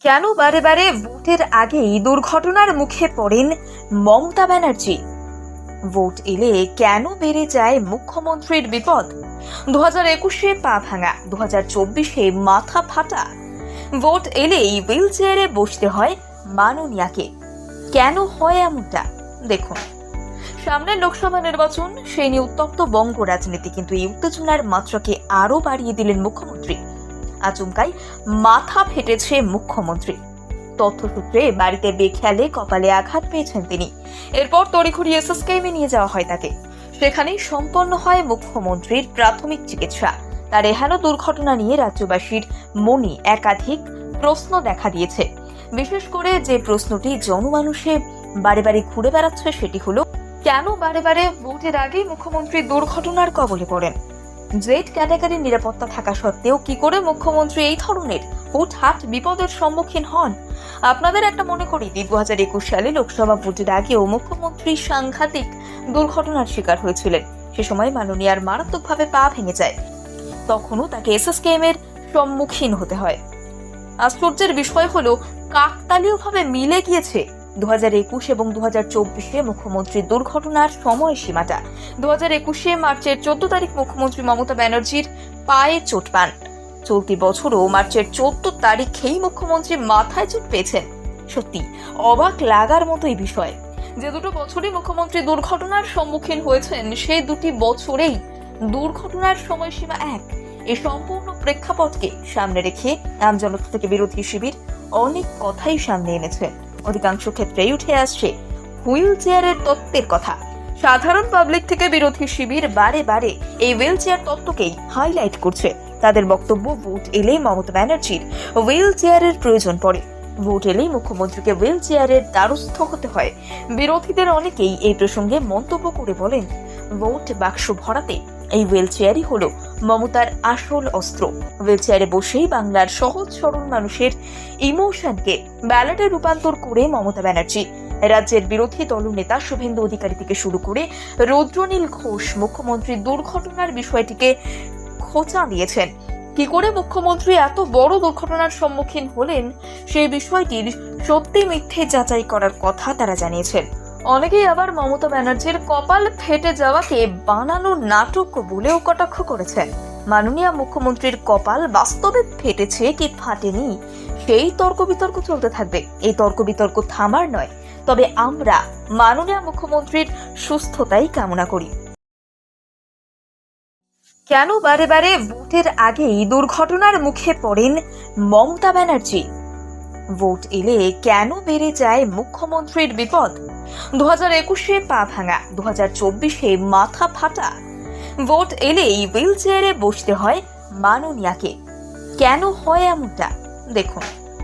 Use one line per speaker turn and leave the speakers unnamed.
কেন বারে বারে ভোটের আগেই দুর্ঘটনার মুখে পড়েন মমতা ব্যানার্জি? ভোট এলে কেন বেড়ে যায় মুখ্যমন্ত্রীর বিপদ? দু হাজার পা ভাঙা দু মাথা ফাটা। ভোট এলেই হুইল চেয়ারে বসতে হয় মাননীয়াকে। কেন হয় এমনটা? দেখুন। সামনের লোকসভা নির্বাচন, সেই নিয়ে উত্তপ্ত বঙ্গ রাজনীতি, কিন্তু এই উত্তেজনার মাত্রাকে আরও বাড়িয়ে দিলেন মুখ্যমন্ত্রী। আচমকাই মাথা ফেটেছে মুখ্যমন্ত্রী। তথ্যসূত্রে বাড়িতে বেখেয়ালে কপালে আঘাত পেয়েছেন তিনি। এরপর তড়িঘড়ি এসএসকেএমে নিয়ে যাওয়া হয় তাকে। সেখানেই সম্পন্ন হয় মুখ্যমন্ত্রীর প্রাথমিক চিকিৎসা। তার এহেন দুর্ঘটনা নিয়ে রাজ্যবাসীর মনে একাধিক প্রশ্ন দেখা দিয়েছে। বিশেষ করে যে প্রশ্নটি জনমানুষে বারে বারে ঘুরে বেড়াচ্ছে সেটি হলো, কেন বারে বারে ভোটের আগেই মুখ্যমন্ত্রী দুর্ঘটনার কবলে পড়েন? জেড ক্যাটাগরির নিরাপত্তা থাকা সত্ত্বেও কি করে মুখ্যমন্ত্রী এই ধরনের হুটহাট বিপদের সম্মুখীন হন? আপনাদের একটা মনে করি দু হাজার একুশ সালে লোকসভা ভোটের আগেও মুখ্যমন্ত্রী সাংঘাতিক দুর্ঘটনার শিকার হয়েছিলেন। সে সময় মাননীয়ার মারাত্মকভাবে পা ভেঙে যায়। তখনও তাকে এসএসকেএম এর সম্মুখীন হতে হয়। আশ্চর্যের বিষয় হলো, কাকতালীয়ভাবে মিলে গিয়েছে দু হাজার একুশ এবং দু হাজার চব্বিশে মুখ্যমন্ত্রীর দুর্ঘটনার সময়সীমাটা। দু হাজার একুশে মার্চের চোদ্দ তারিখ মুখ্যমন্ত্রী মমতা ব্যানার্জির পায়ে চোট পান। চলতি বছরও মার্চের চোদ্দ তারিখেই মুখ্যমন্ত্রী মাথায় চোট পেয়েছেন। সত্যি, অবাক লাগার মতোই বিষয়। যে দুটো বছরই মুখ্যমন্ত্রী দুর্ঘটনার সম্মুখীন হয়েছেন সেই দুটি বছরেই দুর্ঘটনার সময়সীমা এক। এই সম্পূর্ণ প্রেক্ষাপটকে সামনে রেখে আমজনতা থেকে বিরোধী শিবির অনেক কথাই সামনে এনেছে। অধিকাংশ ক্ষেত্রেই উঠে আসছে হুইল চেয়ারের তত্ত্বের কথা। সাধারণ পাবলিক থেকে বিরোধী শিবির বারে বারে এই হুইল চেয়ার তত্ত্বকেই হাইলাইট করছে। তাদের বক্তব্য, ভোট এলে মমতা ব্যানার্জির হুইল চেয়ারের প্রয়োজন পড়ে। ভোট এলেই মুখ্যমন্ত্রীকে হুইল চেয়ারের দ্বারস্থ হতে হয়। বিরোধীদের অনেকেই এই প্রসঙ্গে মন্তব্য করে বলেন ভোট বাক্স ভরাতে এই হুইল চেয়ারই হলো মমতার আসল অস্ত্র। হুইল চেয়ারে বসেই বাংলার সহজ সরল মানুষের ইমোশনকে ব্যালটে রূপান্তর করে মমতা ব্যানার্জি। রাজ্যের বিরোধী দলনেতা শুভেন্দু অধিকারী থেকে শুরু করে রৌদ্রনীল ঘোষ মুখ্যমন্ত্রী দুর্ঘটনার বিষয়টিকে খোঁচা দিয়েছেন। কি করে মুখ্যমন্ত্রী এত বড় দুর্ঘটনার সম্মুখীন হলেন সেই বিষয়টির সত্যি মিথ্যে যাচাই করার কথা তারা জানিয়েছেন। অনেকেই আবার মমতা ব্যানার্জির কপাল ফেটে যাওয়াকে বানানো নাটক বলেও কটাক্ষ করেছেন। মাননীয় মুখ্যমন্ত্রীর কপাল বাস্তবে ফেটেছে কি ফাটেনি, সেই তর্ক বিতর্ক চলতে থাকবে। এই তর্ক বিতর্ক থামার নয়, তবে আমরা মাননীয় মুখ্যমন্ত্রীর সুস্থতাই কামনা করি। কেন বারে বারে ভোটের আগেই দুর্ঘটনার মুখে পড়েন মমতা ব্যানার্জি? ভোট এলে কেন বেড়ে যায় মুখ্যমন্ত্রীর বিপদ? দু হাজার একুশে পা ভাঙা দু হাজার চব্বিশে মাথা ফাটা। ভোট এলেই হুইল চেয়ারে বসতে হয় মাননীয়াকে। কেন হয় এমনটা? দেখুন।